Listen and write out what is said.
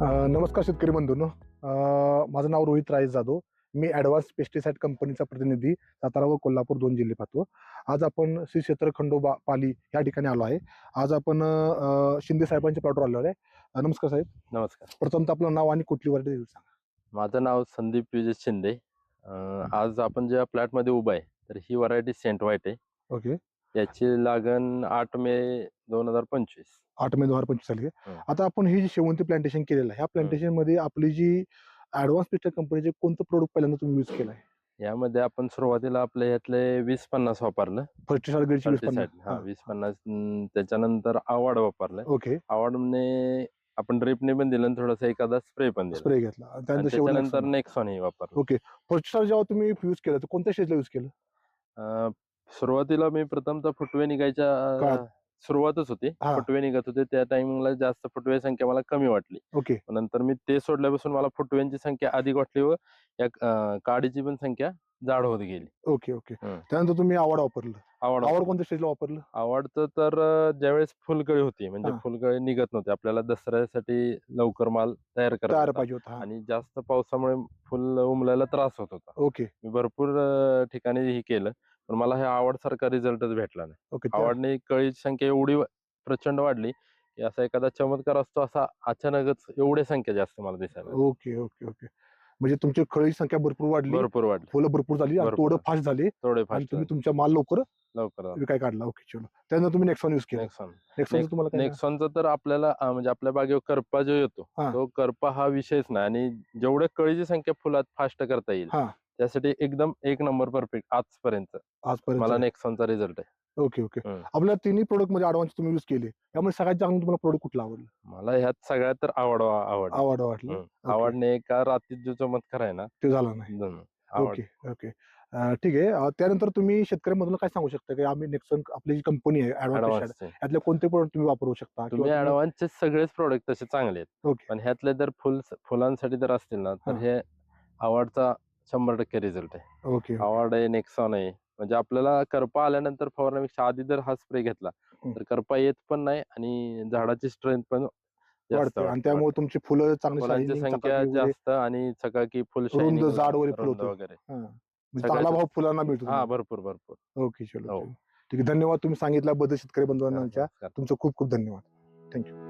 नमस्कार शेतकरी बंधूंनो. माझं नाव रोहित राज जाधव. मी ॲडव्हान्स पेस्टिसाइड कंपनीचा प्रतिनिधी सातारा व कोल्हापूर दोन जिल्हे पाहतो. आज आपण श्री क्षेत्र खंडोबा पाली या ठिकाणी आलो आहे. आज आपण शिंदे साहेबांच्या प्लॉटवर आलो आहे. नमस्कार साहेब. नमस्कार. प्रथमतः आपलं नाव आणि कुठली व्हरायटी सांगा. माझं नाव संदीप विजय शिंदे. आज आपण ज्या फ्लॅटमध्ये उभा आहे तर ही व्हरायटी सेंट व्हाईट आहे. ओके. याची लागण आठ मे दोन हजार पंचवीस. आठ मे दोन हजार पंचवीस साली. हं. आता आपण ही जी शेवंती प्लांटेशन केलेलं आहे ह्या प्लांटेशनमध्ये आपली जी ॲडव्हान्स पेस्टिसाइड कंपनीचे कोणतं प्रोडक्ट पहिल्यांदा तुम्ही यूज केलं यामध्ये आपण सुरुवातीला आपल्या ह्यातले वीस पन्नास वापरलं. फर्टिसाइड ग्रेडची वीस पन्नास. हा. वीस पन्नास. अं, त्याच्यानंतर आवड वापरलं. ओके. आवडने आपण ड्रिपने पण दिलं आणि थोडासा एखादा स्प्रे पण दिला. स्प्रे घेतला. आणि आणि त्यानंतर त्याच्यानंतर नेक्सॉन हे वापरलं. फर्टिसाइड जेव्हा तुम्ही यूज केलं तर कोणत्या स्टेजला यूज केलं? अं, सुरुवातीला मी प्रथमतः फुटवे निघायच्या काळात? सुरुवातच होती. हा. फुटवे निघत होते. त्या टायमिंगला जास्त फुटवे संख्या मला कमी वाटली. ओके. नंतर मी ते सोडल्यापासून मला फुटव्यांची संख्या अधिक वाटली व या अं, काडीची पण संख्या जाड होत गेली. Okay okay. त्यानंतर तुम्ही आवड वापरलं. आवड आवड कोणत्या स्टेजला वापरलं? आवडतं तर अं, ज्यावेळेस फुलकळी होती म्हणजे हा. फुलकळी निघत नव्हती. आपल्याला दसऱ्यासाठी लवकर माल तयार तयार करायचा पाहिजे होता हा. आणि जास्त पावसामुळे फुल उमलायला त्रास होत होता. ओके. मी भरपूर अं, ठिकाणी हे केलं. पण मला हे आवडसारखा रिझल्टच भेटला नाही. ओके त्या- आवडने कळीची संख्या एवढी प्रचंड वाढली की असा एखादा चमत्कार असतो असा अचानकच एवढी संख्या जास्त मला दिसायला. Okay okay okay. म्हणजे तुमची खळी संख्या भरपूर वाढली भरपूर वाढली. फुलं भरपूर झाली आणि भरपूर. तोडं फास्ट झाले थोडे आणि फास्ट तुम्ही तुमच्या माल लवकर लवकर विकाय काढला? ओके चलो. त्यानंतर तुम्ही नेक्सॉन युज केलं. नेक्सॉन नेक्सॉन तुम्हाला काय नेक्सॉनचा तर आपल्याला अं, म्हणजे आपल्या बागेवर करपा जो येतो हा. तो करपा हा विषयच नाही आणि जेवढ्या कळीची संख्या फुलात फास्ट करता येईल हा. त्यासाठी एकदम एक नंबर परफेक्ट आजपर्यंत. मला आजपर्यंत नेक्सॉनचा रिझल्ट आहे. Okay okay. आपल्या तिन्ही प्रोडक्टमध्ये ऍडव्हान्स तुम्ही युज केले. त्यामुळे सगळ्यात जास्त तुम्हाला प्रोडक्ट कुठला आवडलं? मला ह्यात सगळ्यात तर आवड आवड आवड वाटलं. आवडणे का रात्रीत जो चमत्कार आहे ना? ते झालं नाही. दोन. आवड. Okay okay. अं, ठीक आहे. अं, त्यानंतर तुम्ही शेतकऱ्यांमधून काय सांगू शकता? की आम्ही नेक्सॉन आपली जी कंपनी आहे ऍडव्हान्स ऍडव्हान्सचे यातले कोणते प्रोडक्ट तुम्ही वापरू शकता? तुम्ही किंवा ऍडव्हान्सचे सगळेच प्रोडक्ट तसे चांगले आहेत. ओके. पण ह्यातले जर फुल फुलांसाठी जर असतील ना तर हा. हे आवडचा शंभर टक्के रिझल्ट आहे ओके आवड आहे नेक्सॉन आहे म्हणजे आपल्याला करपा आल्यानंतर फवारण्यापेक्षा आधी जर हा स्प्रे घेतला. तर करपा येत पण नाही आणि झाडाची स्ट्रेंथ पण जास्त वाढते आणि वाढते. त्यामुळे तुमची फुलं चांगली फुलांची shining, संख्या चकाकी वगैरे, जास्त आणि चकाकी फुल रुंद, shining जाड वगैरे रुंद फुल होतं. वगैरे हां. म्हणजे चांगला भाव फुलांना हा. भरपूर भरपूर ओके चलो हो. ठीक आहे धन्यवाद तुम्ही सांगितल्याबद्दल शेतकरी नमस्कार. तुमचं खूप खूप धन्यवाद थँक्यू